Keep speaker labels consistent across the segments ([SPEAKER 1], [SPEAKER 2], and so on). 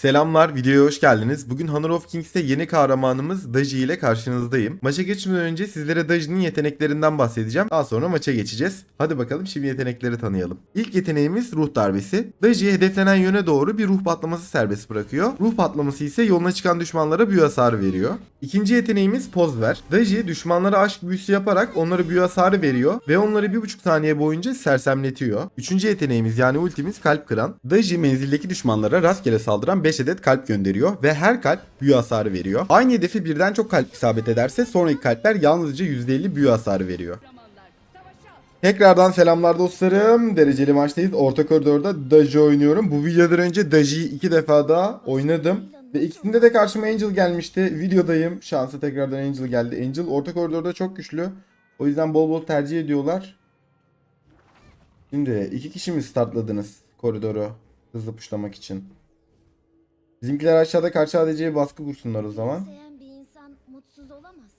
[SPEAKER 1] Selamlar, videoya hoş geldiniz. Bugün Honor of Kings'te yeni kahramanımız Daji ile karşınızdayım. Maça geçmeden önce sizlere Daji'nin yeteneklerinden bahsedeceğim. Daha sonra maça geçeceğiz. Hadi bakalım şimdi yetenekleri tanıyalım. İlk yeteneğimiz ruh darbesi. Daji hedeflenen yöne doğru bir ruh patlaması serbest bırakıyor. Ruh patlaması ise yoluna çıkan düşmanlara büyü hasarı veriyor. İkinci yeteneğimiz poz ver. Daji düşmanlara aşk büyüsü yaparak onlara büyü hasarı veriyor ve onları bir buçuk saniye boyunca sersemletiyor. Üçüncü yeteneğimiz yani ultimiz kalp kıran. Daji menzildeki düşmanlara rastgele saldıran 5 adet kalp gönderiyor ve her kalp büyü hasarı veriyor. Aynı hedefi birden çok kalp isabet ederse sonraki kalpler yalnızca %50 büyü hasarı veriyor. Tekrardan selamlar dostlarım. Dereceli maçtayız. Orta koridorda Daji oynuyorum. Bu videodan önce Daji'yi iki defa daha oynadım. Ve ikisinde de karşıma Angel gelmişti. Videodayım. Şansa tekrardan Angel geldi. Angel orta koridorda çok güçlü. O yüzden bol bol tercih ediyorlar. Şimdi iki kişi mi startladınız koridoru hızlı puşlamak için? Bizimkiler aşağıda karşı ADC'ye baskı kursunlar o zaman.
[SPEAKER 2] Seven bir insan mutsuz olamaz.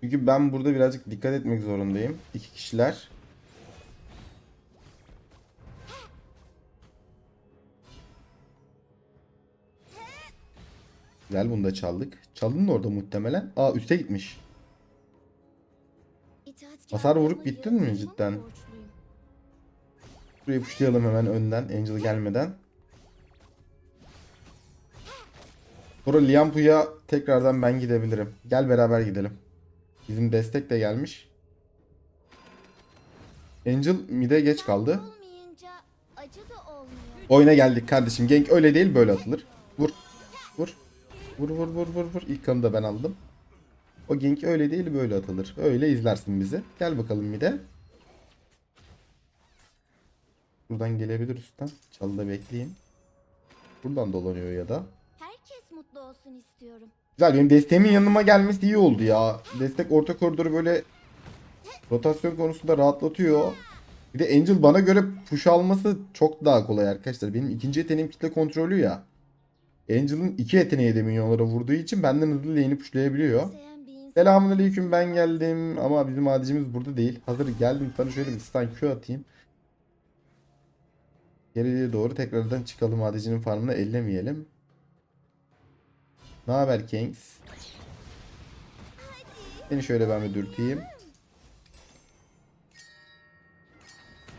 [SPEAKER 1] Çünkü ben burada birazcık dikkat etmek zorundayım. İki kişiler. Güzel bunu da çaldık. Çaldın da orada muhtemelen. Aa üste gitmiş.
[SPEAKER 2] İtaatkar
[SPEAKER 1] Hasar vurup
[SPEAKER 2] olmayı
[SPEAKER 1] bittin mi cidden?
[SPEAKER 2] borçluyum.
[SPEAKER 1] Şurayı puşlayalım hemen önden. Angel gelmeden. Sonra Liampu'ya tekrardan ben gidebilirim. Gel beraber gidelim. Bizim destek de gelmiş. Angel mid'e geç kaldı. Oyuna geldik kardeşim. Gank öyle değil böyle atılır. Vur. Vur. Vur vur vur vur vur. İlk kanı da ben aldım. O gank öyle değil böyle atılır. Öyle izlersin bizi. Gel bakalım mid'e. Buradan gelebilir üstten. Çalıda bekleyeyim. Buradan dolanıyor ya da.
[SPEAKER 2] Mutlu olsun istiyorum.
[SPEAKER 1] Güzel benim desteğimin yanıma gelmesi iyi oldu ya. Destek orta koridoru böyle rotasyon konusunda rahatlatıyor. Bir de Angel bana göre push alması çok daha kolay arkadaşlar. Benim ikinci yeteneğim kitle kontrolü ya. Angel'ın iki yeteneği de minyonlara vurduğu için benden hızlı lane'i pushlayabiliyor. Selamünaleyküm ben geldim ama bizim adicimiz burada değil. Hazır geldim sana şöyle bir stun Q atayım. Geriye doğru tekrardan çıkalım adicinin farmını ellemeyelim. Ne haber Kings? Seni şöyle ben bir dürteyim.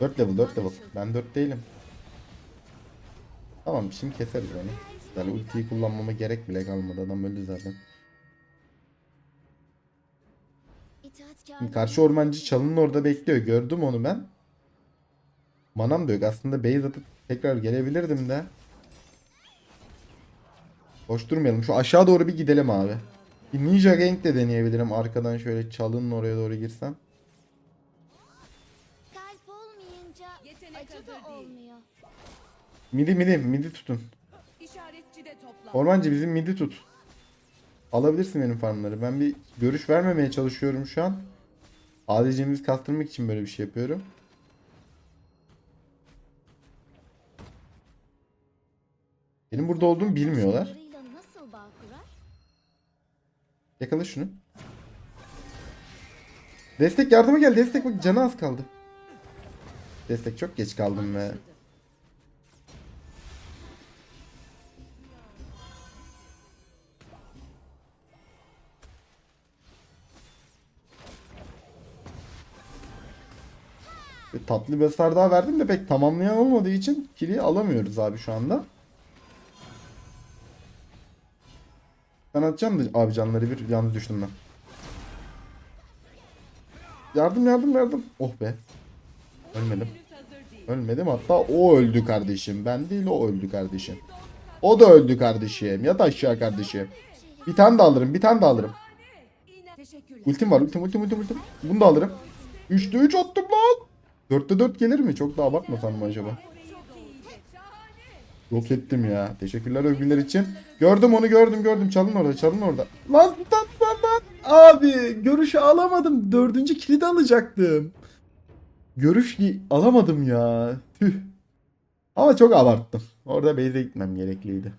[SPEAKER 1] 4 level 4 level. Ben 4 değilim. Tamam şimdi keseriz onu. Yani ultiyi kullanmama gerek bile kalmadı. Adam öldü zaten. Şimdi Karşı ormancı çalının orada bekliyor. Gördüm onu ben. Manam da. Aslında base atıp tekrar gelebilirdim de. Boş durmayalım. Şu aşağı doğru bir gidelim abi. Bir ninja gank de deneyebilirim. Arkadan şöyle çalının oraya doğru girsem.
[SPEAKER 2] kalp olmayınca acı da olmuyor.
[SPEAKER 1] Midi midi midi tutun. Ormancı bizim midi tut. Alabilirsin benim farmları. Ben bir görüş vermemeye çalışıyorum şu an. ADC'mizi kastırmak için böyle bir şey yapıyorum. Benim burada olduğumu bilmiyorlar. Yakala şunu. Destek yardıma gel. Destek bak canı az kaldı. Destek çok geç kaldım ve tatlı bir daha verdim de pek tamamlayan olmadığı için kili alamıyoruz abi şu anda. Sen atacaksın da abi canları bir yalnız düştüm ben. Yardım yardım yardım. Oh be. Ölmedim. Ölmedim hatta o öldü kardeşim. Ben değil o öldü kardeşim. O da öldü kardeşim. Yat aşağı kardeşim. Bir tane de alırım bir tane de alırım. Ultim var ultim ultim ultim ultim. Bunu da alırım. 3'te 3 attım lan. 4'te 4 gelir mi? Çok da abartmasam mı acaba? Yok ettim ya. Teşekkürler övgüler için. Gördüm onu gördüm gördüm. Çalın orada çalın orada. Lan tat lan lan. Abi görüşü alamadım. Dördüncü kilidi alacaktım. Görüş alamadım ya. Tüh. Ama çok abarttım. Orada base'e gitmem gerekliydi.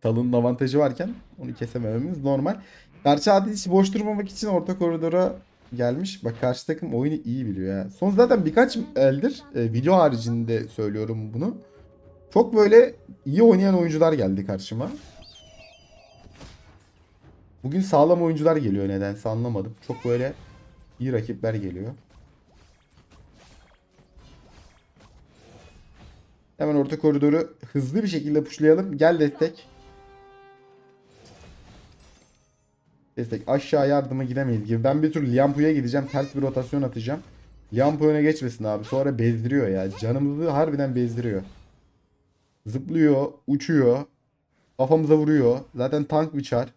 [SPEAKER 1] Talının avantajı varken onu kesemememiz normal. Karşı adil boş durmamak için orta koridora gelmiş. Bak karşı takım oyunu iyi biliyor ya. Son zaten birkaç eldir e, video haricinde söylüyorum bunu. Çok böyle iyi oynayan oyuncular geldi karşıma. Bugün sağlam oyuncular geliyor nedense anlamadım. Çok böyle iyi rakipler geliyor. Hemen orta koridoru hızlı bir şekilde pushlayalım. Gel destek. Destek aşağı yardıma gidemeyiz gibi. Ben bir tür Liampu'ya gideceğim. Ters bir rotasyon atacağım. Liampu öne geçmesin abi. Sonra bezdiriyor ya. Canımızı harbiden bezdiriyor. Zıplıyor, uçuyor. Kafamıza vuruyor. Zaten tank bir çar.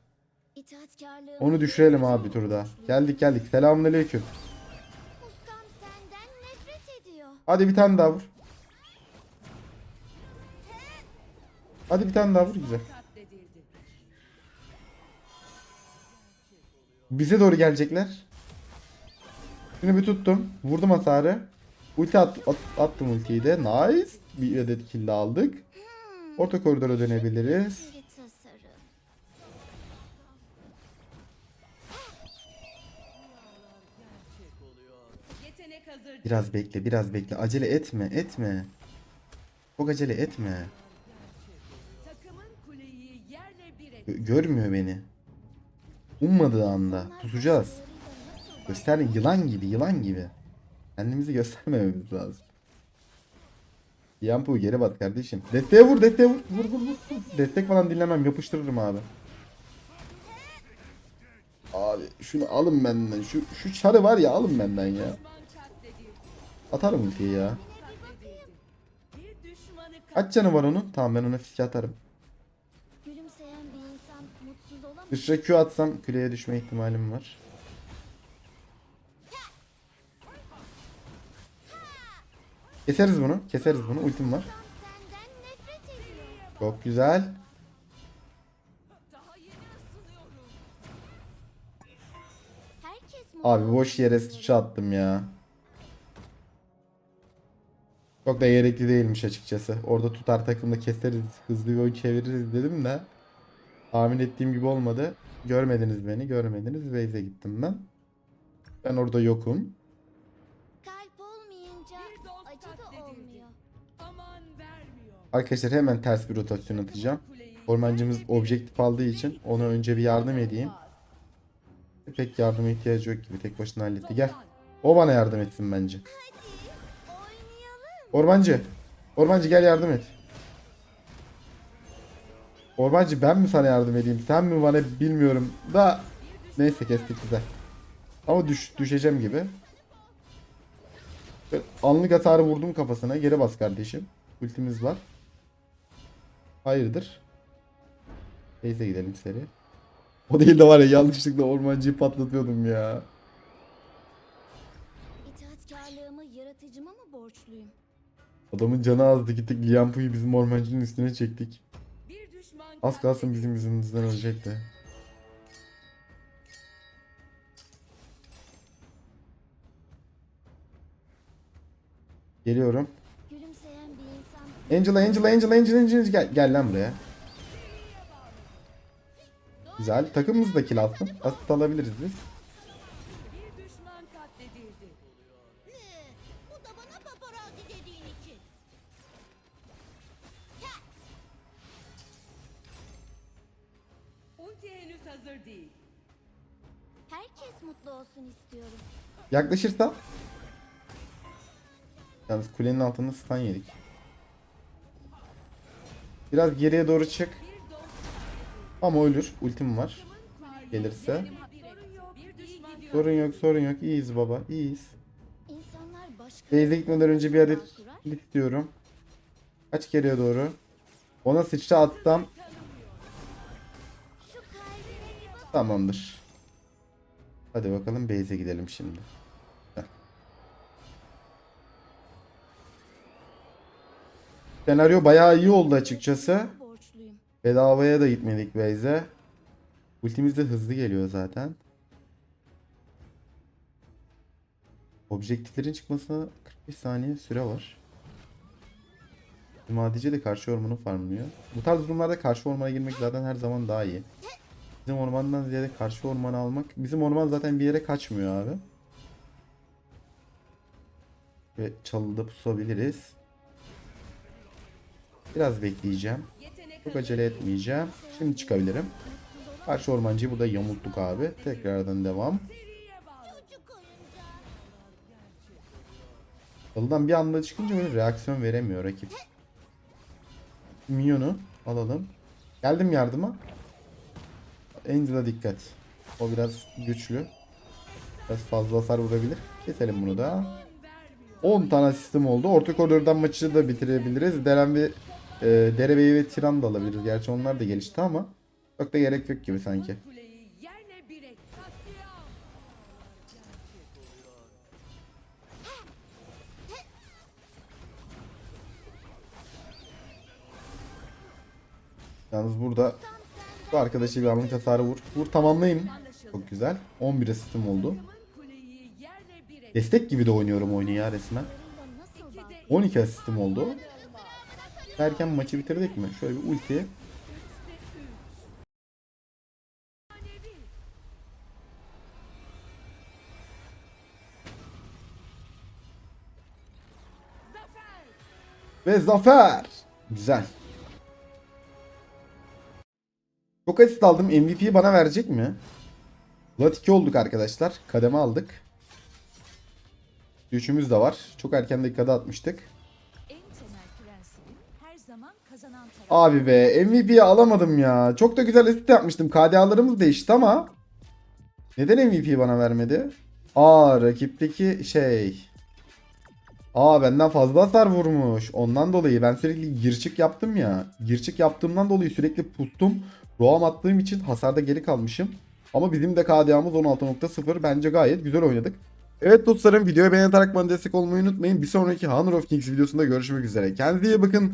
[SPEAKER 1] Onu düşürelim abi bir turda. Geldik geldik. Selamünaleyküm. Hadi bir tane daha vur. Hadi bir tane daha vur güzel. Bize doğru gelecekler. Şunu bir tuttum. Vurdum hasarı. Ulti at, at- attım ultiyi de. Nice. Bir adet kill aldık. Orta koridora dönebiliriz. Biraz bekle, biraz bekle. Acele etme, etme. Çok acele etme. Görmüyor beni. Ummadığı anda
[SPEAKER 2] nasıl
[SPEAKER 1] Göster yılan gibi, yılan gibi. Kendimizi göstermememiz lazım. Yampu geri bat kardeşim. Desteğe vur, desteğe vur. Vur, vur, vur. Destek falan dinlemem, yapıştırırım abi. Abi şunu alın benden. Şu şu çarı var ya alın benden ya. Atarım ultiyi ya. Kaç canı var onun? Tamam ben ona fiske atarım. Dışarı Q atsam kuleye düşme ihtimalim var. Keseriz bunu. Keseriz bunu. Ultim var. Çok güzel. Abi boş yere sıçra attım ya. Çok da gerekli değilmiş açıkçası. Orada tutar takımda keseriz, hızlı bir oyun çeviririz dedim de. Tahmin ettiğim gibi olmadı. Görmediniz beni, görmediniz. Waze'e gittim ben. Ben orada yokum. Arkadaşlar hemen ters bir rotasyon atacağım. Ormancımız objektif aldığı için ona önce bir yardım edeyim. Pek yardıma ihtiyacı yok gibi tek başına halletti. Gel. O bana yardım etsin bence. Ormancı. Ormancı gel yardım et. Ormancı ben mi sana yardım edeyim? Sen mi bana bilmiyorum da neyse kestik güzel. Ama düş, düşeceğim gibi. Anlık hasarı vurdum kafasına. Geri bas kardeşim. Ultimiz var. Hayırdır? Neyse gidelim seri. O değil de var ya yanlışlıkla ormancıyı patlatıyordum ya.
[SPEAKER 2] İtaatkarlığımı yaratıcıma mı borçluyum?
[SPEAKER 1] Adamın canı azdı gittik Liampu'yu bizim ormancının üstüne çektik. Az kalsın bizim yüzümüzden ölecekti. Geliyorum. Angela, Angela, Angela, Angela, Angela. Gel, gel lan buraya. Güzel. Takımımız da kill alsın. Asist alabiliriz biz.
[SPEAKER 2] Herkes mutlu olsun istiyorum.
[SPEAKER 1] Yaklaşırsa. Yalnız kulenin altında stun yedik. Biraz geriye doğru çık. Ama ölür. Ultim var. Gelirse.
[SPEAKER 3] sorun yok.
[SPEAKER 1] Sorun yok. İyiyiz baba. İyiyiz. Base'e gitmeden önce bir adet kilit diyorum. Kaç geriye doğru. Ona sıçra
[SPEAKER 2] bak.
[SPEAKER 1] tamamdır. Hadi bakalım base'e gidelim şimdi. Senaryo bayağı iyi oldu açıkçası. Bedavaya da gitmedik base'e. Ultimiz de hızlı geliyor zaten. Objektiflerin çıkmasına 45 saniye süre var. Madice de karşı ormanı farmlıyor. Bu tarz durumlarda karşı ormana girmek zaten her zaman daha iyi. Bizim ormandan ziyade karşı ormanı almak. Bizim orman zaten bir yere kaçmıyor abi. Ve çalıda pusabiliriz. Biraz bekleyeceğim. Çok acele etmeyeceğim. Şimdi çıkabilirim. Karşı ormancıyı burada yamulttuk abi. Tekrardan devam. Yalıdan bir anda çıkınca böyle reaksiyon veremiyor rakip. Minyonu alalım. Geldim yardıma. Angel'a dikkat. O biraz güçlü. Biraz fazla hasar vurabilir. Keselim bunu da. 10 tane asistim oldu. Orta koridordan maçı da bitirebiliriz. Deren ve e, Derebeyi ve Tiran da alabiliriz. Gerçi onlar da gelişti ama çok da gerek yok gibi sanki. Yalnız burada bu arkadaşı bir anlık hasarı vur. Vur tamamlayın.
[SPEAKER 3] Anlaşıldı.
[SPEAKER 1] Çok güzel. 11 asistim oldu. Destek gibi de oynuyorum oyunu ya resmen.
[SPEAKER 2] Nasıl bak?
[SPEAKER 1] 12 asistim oldu. Derken maçı bitirdik mi? Şöyle bir ulti. Ve zafer. Güzel. Çok asist aldım. MVP'yi bana verecek mi? Lat 2 olduk arkadaşlar. Kademe aldık. Üçümüz de var. Çok erken dakikada atmıştık. Abi be MVP'yi alamadım ya. Çok da güzel asist yapmıştım. KDA'larımız değişti ama. Neden MVP'yi bana vermedi? Aa rakipteki şey. Aa benden fazla hasar vurmuş. Ondan dolayı ben sürekli girçik yaptım ya. Girçik yaptığımdan dolayı sürekli pustum. Roam attığım için hasarda geri kalmışım. Ama bizim de KDA'mız 16.0. Bence gayet güzel oynadık. Evet dostlarım videoyu beğenerek bana destek olmayı unutmayın. Bir sonraki Honor of Kings videosunda görüşmek üzere. Kendinize iyi bakın.